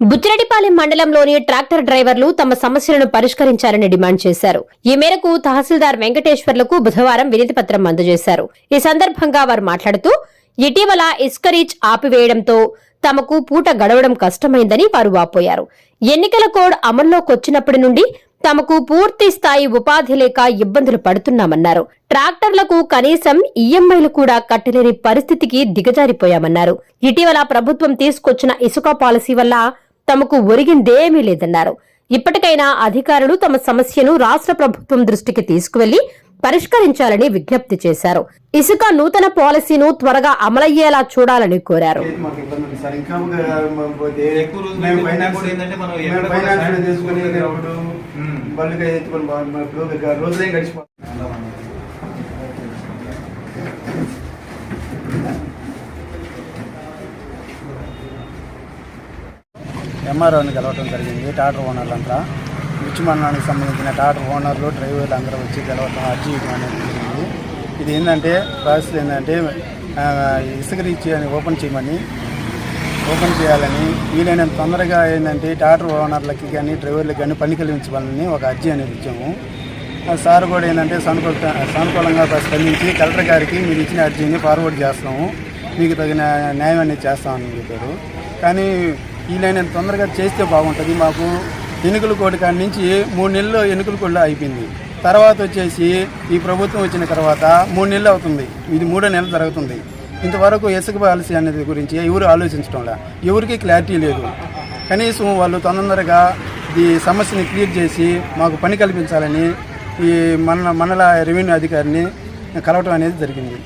బుచ్చిరెడ్డిపాలెం మండలంలోని ట్రాక్టర్ డ్రైవర్లు తమ సమస్యలను పరిష్కరించాలని డిమాండ్ చేశారు. ఈ మేరకు తహసీల్దార్ వెంకటేశ్వర్లకు బుధవారం వినతి పత్రం అందజేశారు. ఈ సందర్భంగా వారు మాట్లాడుతూ ఇటీవల ఇసుక రీచ్ ఆపివేయడంతో తమకు పూట గడవడం కష్టమైందని వారు వాపోయారు. ఎన్నికల కోడ్ అమల్లోకొచ్చినప్పటి నుండి తమకు పూర్తి స్థాయి ఉపాధి లేక ఇబ్బందులు పడుతున్నామన్నారు. ట్రాక్టర్లకు కనీసం ఈఎంఐలు కూడా కట్టలేని పరిస్థితికి దిగజారిపోయామన్నారు. ఇటీవల ప్రభుత్వం తీసుకొచ్చిన ఇసుక పాలసీ వల్ల తమకు ఒరిగిందేమీ లేదన్నారు. ఇప్పటికైనా అధికారులు తమ సమస్యను రాష్ట్ర ప్రభుత్వం దృష్టికి తీసుకువెళ్ళి పరిష్కరించాలని విజ్ఞప్తి చేశారు. ఇసుక నూతన పాలసీను త్వరగా అమలయ్యేలా చూడాలని కోరారు. రోజులు ఎంఆర్ఓని కలవటం జరిగింది టాటర్ ఓనర్లంతా. మండలానికి సంబంధించిన టాటర్ ఓనర్లు డ్రైవర్లు అందరూ వచ్చి కలవటం అర్జీ అనేది జరిగింది. ఇది ఏంటంటే ప్రాసెస్ ఏంటంటే ఇసుక రీచ్ అని ఓపెన్ చేయమని ఓపెన్ చేయాలని వీలైనంత తొందరగా ఏంటంటే టాటర్ ఓనర్లకి కానీ డ్రైవర్లకి కానీ పని కలిగించవాలని ఒక అర్జీ అనేది ఇచ్చాము. ఆ సార్ కూడా ఏంటంటే సానుకూల సానుకూలంగా స్పందించి కలెక్టర్ గారికి మీరు ఇచ్చిన అర్జీని ఫార్వర్డ్ చేస్తాము మీకు తగిన న్యాయం అనేది చేస్తామని చెప్పారు. కానీ వీలైనంత తొందరగా చేస్తే బాగుంటుంది. మాకు ఎన్నికల కోడి కాడి నుంచి మూడు నెలలు ఎన్నికల కోడిలో అయిపోయింది. తర్వాత వచ్చేసి ఈ ప్రభుత్వం వచ్చిన తర్వాత మూడు నెలలు అవుతుంది. ఇది మూడో నెలలు జరుగుతుంది. ఇంతవరకు ఇసుక పాలసీ అనేది గురించి ఎవరు ఆలోచించడంలా ఎవరికి క్లారిటీ లేదు. కనీసం వాళ్ళు తొందరగా ఈ సమస్యని క్లియర్ చేసి మాకు పని కల్పించాలని ఈ మన మండల రెవెన్యూ అధికారిని కలవటం అనేది జరిగింది.